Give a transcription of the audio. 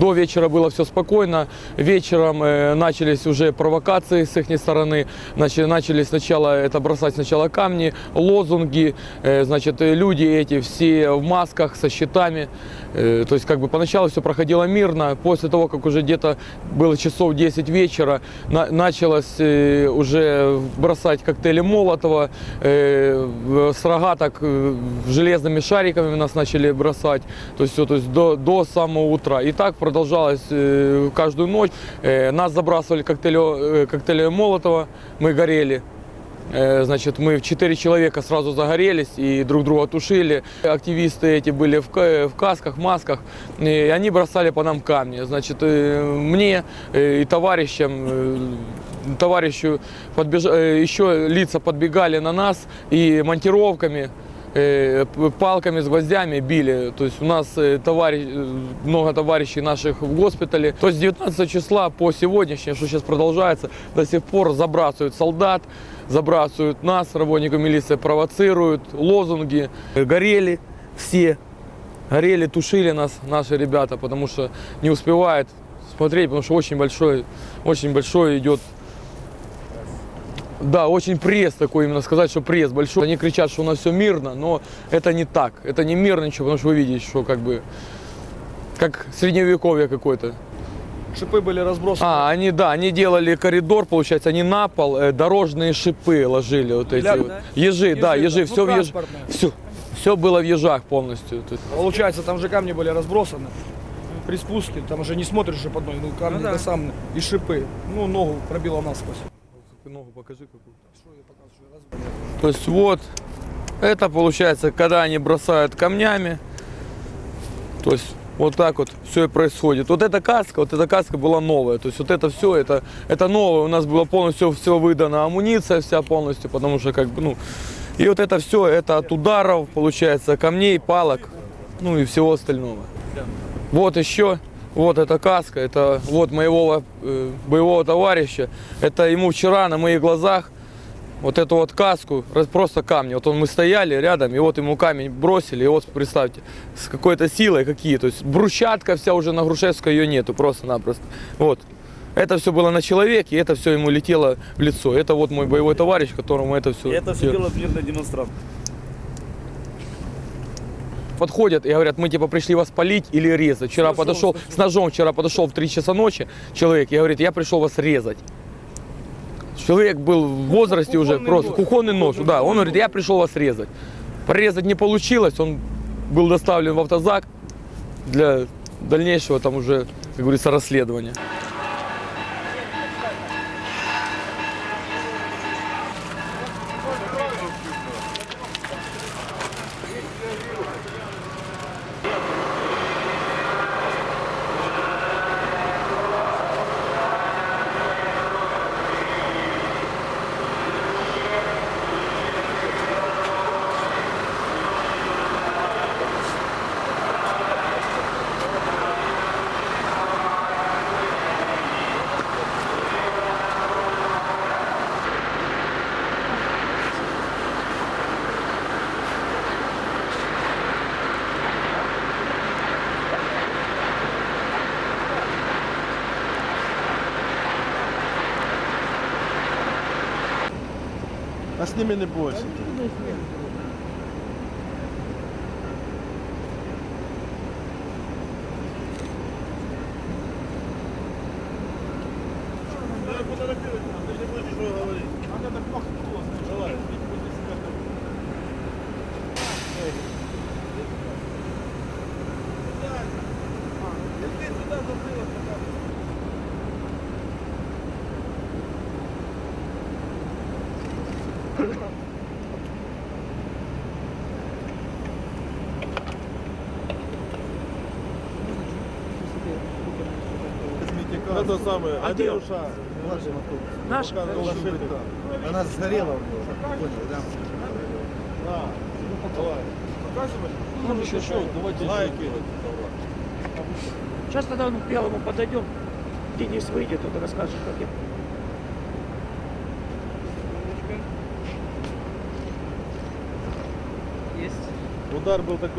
До вечера было все спокойно. Вечером э, начались уже провокации с их стороны. Начали, начали сначала это бросать сначала камни, лозунги. Э, значит, люди эти все в масках, со щитами. Э, то есть как бы поначалу все проходило мирно. После того, как уже где-то было часов 10 вечера, на- началось э, уже бросать коктейли Молотова. Э, с рогаток э, железными шариками нас начали бросать. То есть, все, то есть до, до самого утра. И так продолжалось э, каждую ночь. Э, нас забрасывали коктейли, э, коктейли Молотова, мы горели. Значит, мы в четыре человека сразу загорелись и друг друга тушили. Активисты эти были в, в касках, масках, и они бросали по нам камни. Значит, мне и товарищам, товарищу подбеж... еще лица подбегали на нас и монтировками палками с гвоздями били. То есть у нас товарищ, много товарищей наших в госпитале. То есть с 19 числа по сегодняшнее, что сейчас продолжается, до сих пор забрасывают солдат, забрасывают нас, работников милиции, провоцируют, лозунги. Горели все, горели, тушили нас наши ребята, потому что не успевают смотреть, потому что очень большой, очень большой идет да, очень пресс такой, именно сказать, что пресс большой. Они кричат, что у нас все мирно, но это не так. Это не мирно ничего, потому что вы видите, что как бы как средневековье какое-то. Шипы были разбросаны. А, они, да, они делали коридор, получается, они на пол э, дорожные шипы ложили, вот эти Для- вот. да? Ежи, да, Ежи, ежи, да. все Ну, в еж... все, все было в ежах полностью. Получается, там же камни были разбросаны. При спуске, там уже не смотришь же под ноги, ну камни Ну да. да. сам и шипы. Ну, ногу пробило насквозь. Ногу покажи какую-то. Раз- То есть вот, это получается, когда они бросают камнями, то есть вот так вот все и происходит. Вот эта каска, вот эта каска была новая. То есть вот это все, это, это новое. У нас было полностью все выдано, амуниция вся полностью, потому что как бы, ну, и вот это все, это от ударов, получается, камней, палок, ну и всего остального. Вот еще, вот эта каска, это вот моего э, боевого товарища. Это ему вчера на моих глазах вот эту вот каску, просто камни. Вот он, мы стояли рядом, и вот ему камень бросили, и вот представьте, с какой-то силой какие. То есть брусчатка вся уже на Грушевской ее нету, просто-напросто. Вот. Это все было на человеке, и это все ему летело в лицо. Это вот мой боевой товарищ, которому это все... И это все делает мирный демонстрант. Подходят и говорят, мы типа пришли вас полить или резать. Вчера Хорошо, подошел хорошо. с ножом, вчера подошел в 3 часа ночи человек и говорит, я пришел вас резать. Человек был в возрасте уже Кухонный просто, нож. кухонный нож, да. Он говорит, я пришел вас резать. Порезать не получилось, он был доставлен в автозак для дальнейшего там уже, как говорится, расследования. А с ними не бойся. Это самое, Андрюша. Наш? Она сгорела. Понял, да? Давай. Показывай. Он еще шел. Давайте лайки. Сейчас тогда к белому подойдем. Денис выйдет, он расскажет, как я. Удар был такой